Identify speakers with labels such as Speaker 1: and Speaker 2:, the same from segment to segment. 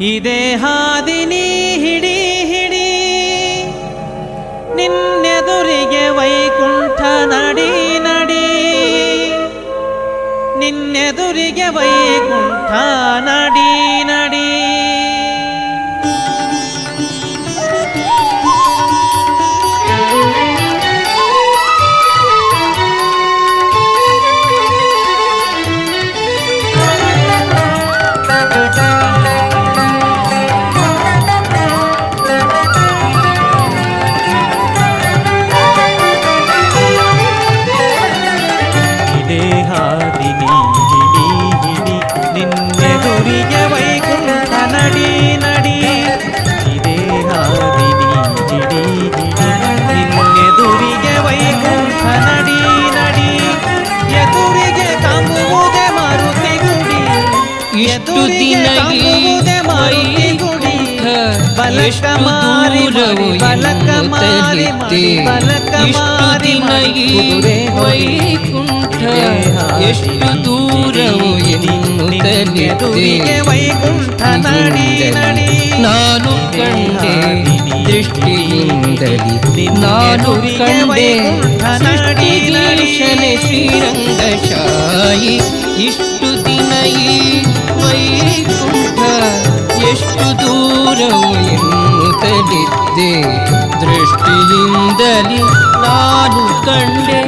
Speaker 1: ಇದೇ ಹಾದಿನಿ ಹಿಡಿ ಹಿಡಿ ನಿನ್ನೆದುರಿಗೆ ವೈಕುಂಠ ನಡಿ ನಡಿ. ನಿನ್ನೆದುರಿಗೆ ವೈಕುಂಠ ನಡಿ.
Speaker 2: ಇಷ್ಟು
Speaker 1: ಎದುರಿಗೆ
Speaker 2: ದಿನ
Speaker 1: ಕಾಂಬುವುದೇ ಮಾರುತಿ ಗುಡಿ ಬಲಕ
Speaker 2: ಎಷ್ಟು
Speaker 1: ಮಾರಿ
Speaker 2: ದೂರವು
Speaker 1: ಮಾಡಿ ಬಲಕ ಮಾರಿ ಮಾಡಿ
Speaker 2: ಎನ್ನುತ್ತಲಿದ್ದೆ.
Speaker 1: ಬಲಕ
Speaker 2: ಇಷ್ಟು
Speaker 1: ಮಾರಿ
Speaker 2: ದಿನ
Speaker 1: ಮಾಡಿ
Speaker 2: ಈ
Speaker 1: ಕುದುರೆ ಹೋಗಿ
Speaker 2: ವೈಕುಂಠ ಎಷ್ಟು ದೂರವು ಎನ್ನುತ್ತಲಿದ್ದೆ
Speaker 1: ವೈಕುಂಠ ನಡಿ ನಡಿ
Speaker 2: ನಾನು ಕಂಡೆ ದೃಷ್ಟಿಯಿಂದಲಿ ನಾನು ಕಂಡೆ ಸೃಷ್ಟಿಗೀಶನೆ ಶ್ರೀರಂಗಶಾಯಿ ಇಷ್ಟು ದಿನ ಈ ಎಷ್ಟು ದೂರವು ಎನ್ನುತ್ತಲಿದ್ದೆ ದೃಷ್ಟಿಯಿಂದಲೇ ನಾನು ಕಂಡೆ.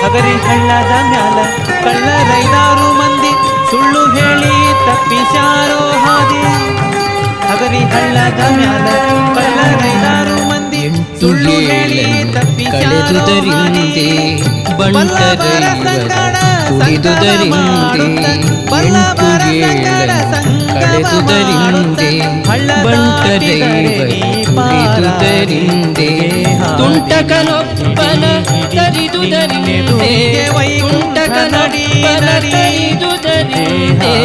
Speaker 1: ಹಗರಿ ಹಳ್ಳದ ಮ್ಯಾಲ ಕಳ್ಳರೈದಾರು ಮಂದಿ ಸುಳ್ಳು ಹೇಳಿ ತಪ್ಪಿಸಾರೋ ಹಾದಿ ಹಗರಿ ಹಳ್ಳದ ಮ್ಯಾಲ ಕಳ್ಳರೈದಾರು ಮಂದಿ ಸುಳ್ಳು ಹೇಳಿ ತಪ್ಪಿಸ್ಯಾರೋ ಹಾದಿ
Speaker 2: ಬಂಟರೈವರು ಕುಡಿದುದರಿಂದೆ
Speaker 1: ಬಲ್ಲವರ
Speaker 2: ಎಂಟು
Speaker 1: ಸಂಗಡ
Speaker 2: ಏಳನ್ನು
Speaker 1: ಸಂಗಮ
Speaker 2: ಕಳೆದುದರಿಂದೆ
Speaker 1: ಹಳ್ಳ
Speaker 2: ಬಂಟರೈವರು ಕುಡಿದುದರಿಂದೆ ತುಂಟಕನೊಬ್ಬನ ತರಿದುದರಿಂದೆ ತುಂಟಕನೊಬ್ಬನ ತರಿದುದರಿಂದೆ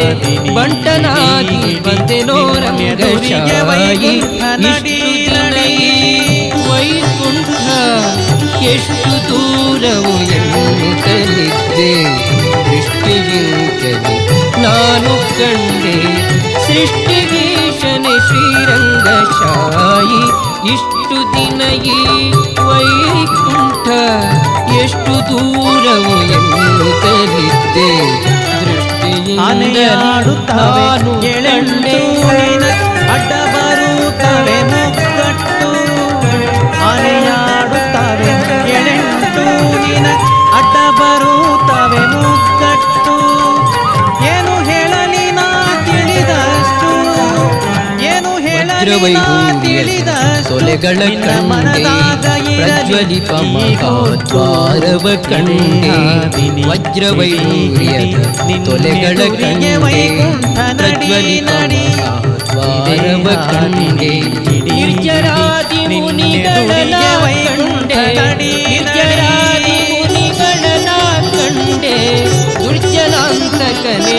Speaker 2: ಬಂಟನಾಗಿ ಬಂದೆನೋ ರಂಗಶಾಯಿ ಇಷ್ಟು ದಿನ ಈ ವೈಕುಂಠ ಎಷ್ಟು ದೂರವು ಎನ್ನುತ್ತಲಿದ್ದೆ ದೃಷ್ಟಿಯಿಂದಲೇ ನಾನು ಕಂಡೆ ಸೃಷ್ಟಿಗೀಶನೆ ಶ್ರೀರಂಗಶಾಯಿ ಇಷ್ಟು ದಿನ ಈ ವೈಕುಂಠ ಎಷ್ಟು ದೂರವು ಎನ್ನುತ್ತಲಿದ್ದೆ ದೃಷ್ಟಿಯಿಂದಲೇ
Speaker 1: ಆನೆಯಾಡುತ್ತವೆ
Speaker 2: ನಾನು
Speaker 1: ಏನು ಹೇಳಲಿ ನಾ ತಿಳಿದಷ್ಟು
Speaker 2: ತೊಲೆಗಳ
Speaker 1: ನಿನ್ನ
Speaker 2: ಕಂಡೆ
Speaker 1: ಮನದಾಗ ಇರಲಿ
Speaker 2: ಪ್ರಜ್ವಲಿಪ ಮಹಾದ್ವಾರವ ಕಂಡೆ ವಜ್ರವೈಡೂರ್ಯದ ತೊಲೆಗಳ ಕಂಡೆ ಪ್ರಜ್ವಲಿಪ ಮಹಾದ್ವಾರವ ಕಂಡೆ ನಿರ್ಜರಾದಿ ಮುನಿಗಳನ ಕಂಡೆ ನಿರ್ಜರಾದಿ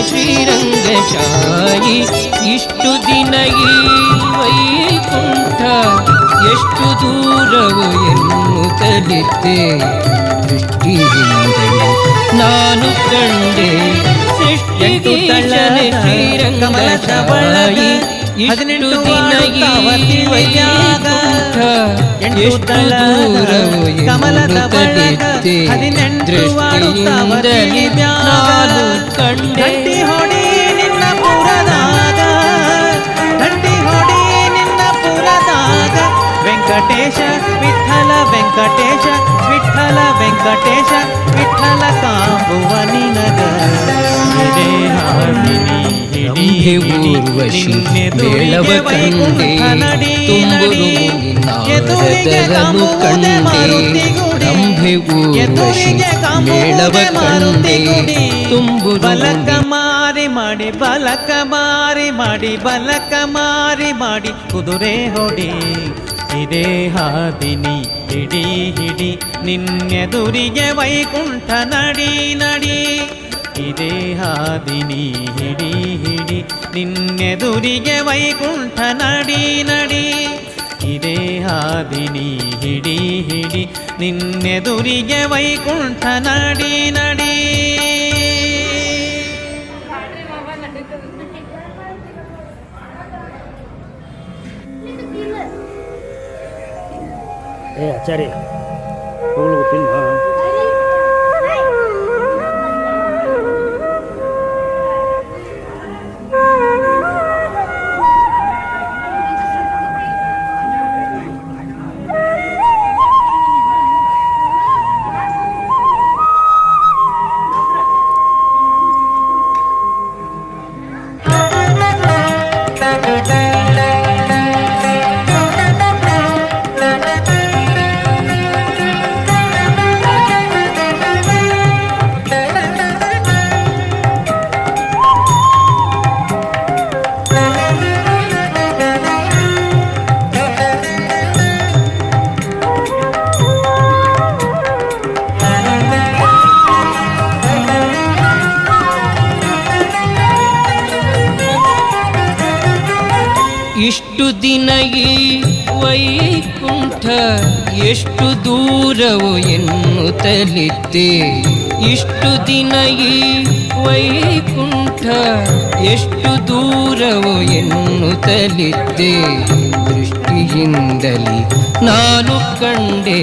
Speaker 2: ಶ್ರೀರಂಗಶಾಯಿ ಇಷ್ಟು ದಿನ ಈ ವೈಕುಂಠ ಎಷ್ಟು ದೂರವು ಎನ್ನುತ್ತಲಿದ್ದೆ ದೃಷ್ಟಿಯಿಂದಲೇ ನಾನು ಕಂಡೆ ಸೃಷ್ಟಿಗೀಶನೆ ಶ್ರೀರಂಗಶಾಯಿ ಇಷ್ಟು ದಿನ ಈ ವೈಕುಂಠ ಎಷ್ಟು ದೂರವು ಎನ್ನುತ್ತಲಿದ್ದೆ ದೃಷ್ಟಿಯಿಂದಲೇ ನಾನು ಕಂಡೆ ಊರ್ವಶಿ ಮೇಳವ ಕಂಡೆ ತುಂಬುರು ನಾರದರನು ಕಂಡೆ. ರಂಭೆ ಊರ್ವಶಿ ಮೇಳವ ಕಂಡೆ. ತುಂಬುರು
Speaker 1: ಮಾರಿ ಮಾಡಿ ಬಲಕ ಮಾರಿ ಮಾಡಿ ಬಲಕ ಮಾರಿ ಮಾಡಿ ಕುದುರೆ ಹೊಡಿ ಇದೇ ಹಾದಿನಿ ಹಿಡಿ ಹಿಡಿ ನಿನ್ನೆದುರಿಗೆ ವೈಕುಂಠ ನಡಿ ನಡಿ ಇದೇ ಹಾದಿನಿ ಹಿಡಿ ಹಿಡಿ ನಿನ್ನೆದುರಿಗೆ ವೈಕುಂಠ ನಡಿ ನಡಿ. ಇದೇ ಹಾದಿನಿ ಹಿಡಿ ಹಿಡಿ ನಿನ್ನೆದುರಿಗೆ ವೈಕುಂಠ ನಡಿ ನಡಿ.
Speaker 3: ಏ ಆಚಾರಿ
Speaker 2: ಇಷ್ಟು ದಿನ ಈ ವೈಕುಂಠ ಎಷ್ಟು ದೂರವು ಎನ್ನುತ್ತಲಿದ್ದೆ. ಇಷ್ಟು ದಿನ ಈ ವೈಕುಂಠ ಎಷ್ಟು ದೂರವು ಎನ್ನುತ್ತಲಿದ್ದೆ. ದೃಷ್ಟಿಯಿಂದಲಿ ನಾನು ಕಂಡೆ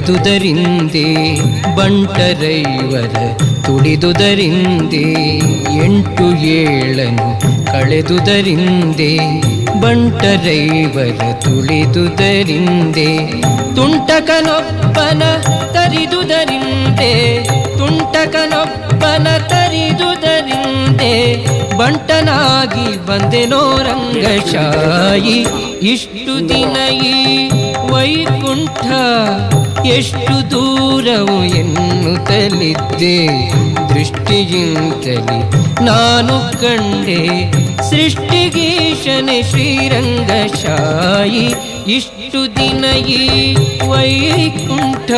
Speaker 2: ಕಳೆದುದರಿಂದೆ ಬಂಟರೈವರ ತುಳಿದುದರಿಂದೆ ಎಂಟು ಏಳನು ಕಳೆದುದರಿಂದೆ ಬಂಟರೈವರ ತುಳಿದುದರಿಂದೆ ತುಂಟಕನೊಬ್ಬನ ತರಿದುದರಿಂದೆ ತುಂಟಕನೊಬ್ಬನ ತರಿದುದರಿಂದೆ ಬಂಟನಾಗಿ ಬಂದೆನೋ ರಂಗಶಾಯಿ ಇಷ್ಟು ದಿನ ಈ ವೈಕುಂಠ, ಎಷ್ಟು ದೂರವು ಎನ್ನುತ್ತಲಿದ್ದೆ ದೃಷ್ಟಿಗಿಂತಲಿ. ನಾನು ಕಂಡೆ ಸೃಷ್ಟಿಗೀಶನೆ ಶ್ರೀರಂಗಶಾಯಿ. ಇಷ್ಟು ದಿನ ಈ ವೈಕುಂಠ,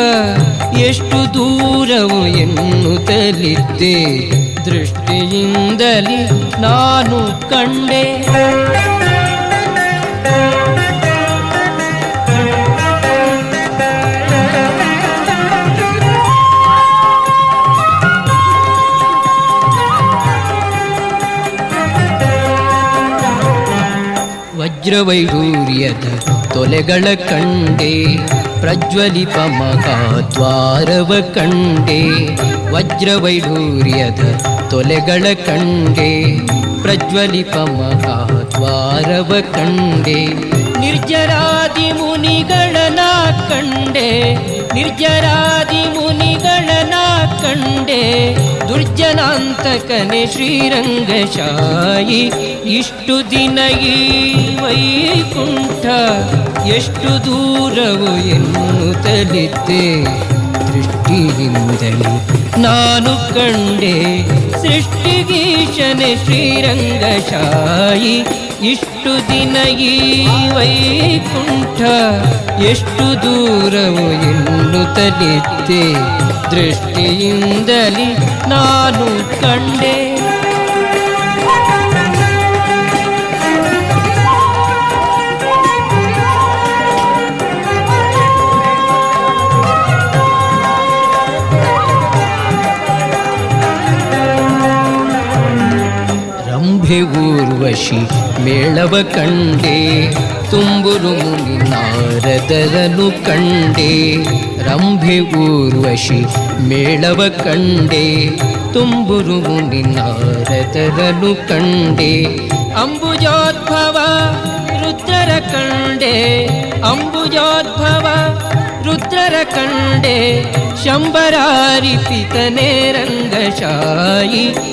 Speaker 2: ಎಷ್ಟು ದೂರವು ಎನ್ನುತ್ತಲಿದ್ದೆ ದೃಷ್ಟಿಯಿಂದಲಿ. ನಾನು ಕಂಡೆ ವಜ್ರವೈಡೂರ್ಯದ ತೊಲೆಗಳ ಕಂಡೆ ಪ್ರಜ್ವಲಿಪ ಮಹಾದ್ವಾರವ ಕಂಡೆ ವಜ್ರವೈಡೂರ್ಯದ ತೊಲೆಗಳ ಕಂಡೆ ಪ್ರಜ್ವಲಿಪ ಮಹಾದ್ವಾರವ ಕಂಡೆ ನಿರ್ಜರಾದಿ ಮುನಿಗಳನ ಕಂಡೆ ನಿರ್ಜರಾದಿ ಮುನಿಗಳನ ಕಂಡೆ ದುರ್ಜನಾಂತಕನೆ ಶ್ರೀರಂಗಶಾಯಿ. ಇಷ್ಟು ದಿನ ಈ ವೈಕುಂಠ ಎಷ್ಟು ದೂರವು ಎನ್ನುತ್ತಲಿದ್ದೆ ದೃಷ್ಟಿಯಿಂದಲೇ ನಾನು ಕಂಡೆ ಸೃಷ್ಟಿಗೀಶನೆ ಶ್ರೀರಂಗಶಾಯಿ. ಇಷ್ಟು ದಿನ ಈ ವೈಕುಂಠ, ಎಷ್ಟು ದೂರವು ಎನ್ನುತ್ತಲಿದ್ದೆ ದೃಷ್ಟಿಯಿಂದಲೇ ನಾನು ಕಂಡೆ. ರಂಭೆ ಊರ್ವಶಿ ಮೇಳವ ಕಂಡೆ. ತುಂಬುರು ಮುನಿ ನಾರದರನು ಕಂಡೆ. ರಂಭೆ ಊರ್ವಶಿ ಮೇಳವ ಕಂಡೆ. ತುಂಬುರು ಮುನಿ ನಾರದರನು ಕಂಡೆ. ಅಂಬುಜೋದ್ಭವ ರುದ್ರರ ಕಂಡೆ. ಅಂಬುಜೋದ್ಭವ ರುದ್ರರ ಕಂಡೆ. ಶಂಬರಾರಿಪಿತನೇ ರಂಗಶಾಯಿ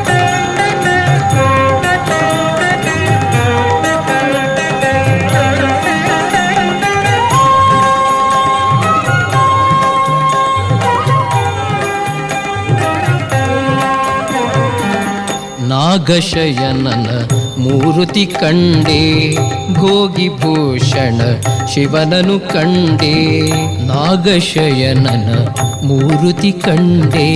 Speaker 2: ನಾಗಶಯನನ ಮೂರುತಿ ಕಂಡೆ. ಭೋಗಿ ಭೂಷಣ ಶಿವನನು ಕಂಡೆ. ನಾಗಶಯನನ ಮೂರುತಿ ಕಂಡೆ.